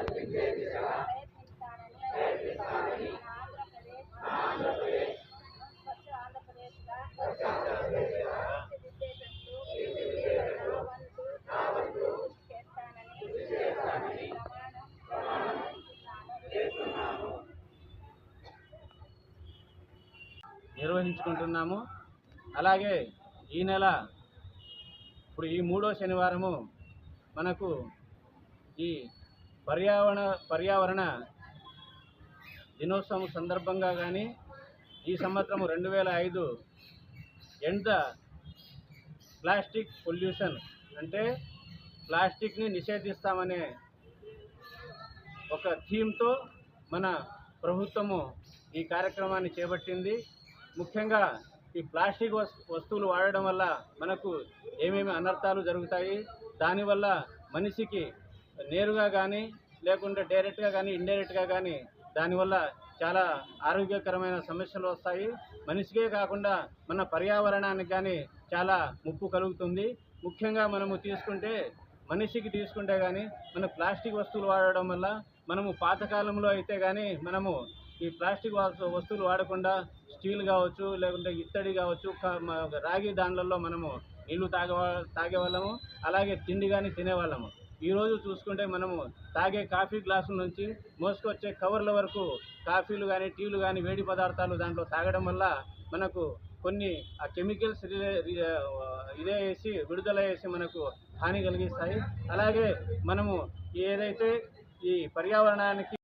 ప్రయత్నిస్తానని ఆంధ్రప్రదేశ్ స్వచ్ఛ ఆంధ్రప్రదేశ్గా తీర్చిదిద్దేటట్లు నా వంతు కృషి చేస్తానని ప్రమాణం చేస్తున్నాను. నిర్వహించుకుంటున్నాము అలాగే ఈ నెల ఇప్పుడు ఈ మూడో శనివారము మనకు ఈ పర్యావరణ పర్యావరణ దినోత్సవం సందర్భంగా కానీ ఈ సంవత్సరం రెండు వేల ఐదు ఎండ్ ద ప్లాస్టిక్ పొల్యూషన్ అంటే ప్లాస్టిక్ని నిషేధిస్తామనే ఒక థీమ్తో మన ప్రభుత్వము ఈ కార్యక్రమాన్ని చేపట్టింది. ముఖ్యంగా ఈ ప్లాస్టిక్ వస్తువులు వాడడం వల్ల మనకు ఏమేమి అనర్థాలు జరుగుతాయి దానివల్ల మనిషికి నేరుగా కానీ లేకుంటే డైరెక్ట్గా కానీ ఇండైరెక్ట్గా కానీ దానివల్ల చాలా ఆరోగ్యకరమైన సమస్యలు వస్తాయి. మనిషికే కాకుండా మన పర్యావరణానికి కానీ చాలా ముప్పు కలుగుతుంది. ముఖ్యంగా మనము తీసుకుంటే మనిషికి తీసుకుంటే కానీ మన ప్లాస్టిక్ వస్తువులు వాడడం వల్ల మనము పాతకాలంలో అయితే కానీ మనము ఈ ప్లాస్టిక్ వస్తు- వస్తువులు వాడకుండా స్టీల్ కావచ్చు లేకుంటే ఇత్తడి కావచ్చు రాగి దాండ్లలో మనము నీళ్ళు తాగే తాగేవాళ్ళము. అలాగే తిండి కానీ తినేవాళ్ళము. ఈరోజు చూసుకుంటే మనము తాగే కాఫీ గ్లాసుల నుంచి మోసుకొచ్చే కవర్ల వరకు కాఫీలు కానీ టీలు కానీ వేడి పదార్థాలు దాంట్లో తాగడం వల్ల మనకు కొన్ని ఆ కెమికల్స్ రిలే ఇదే వేసి విడుదల చేసి మనకు హాని కలిగిస్తాయి. అలాగే మనము ఏదైతే ఈ పర్యావరణానికి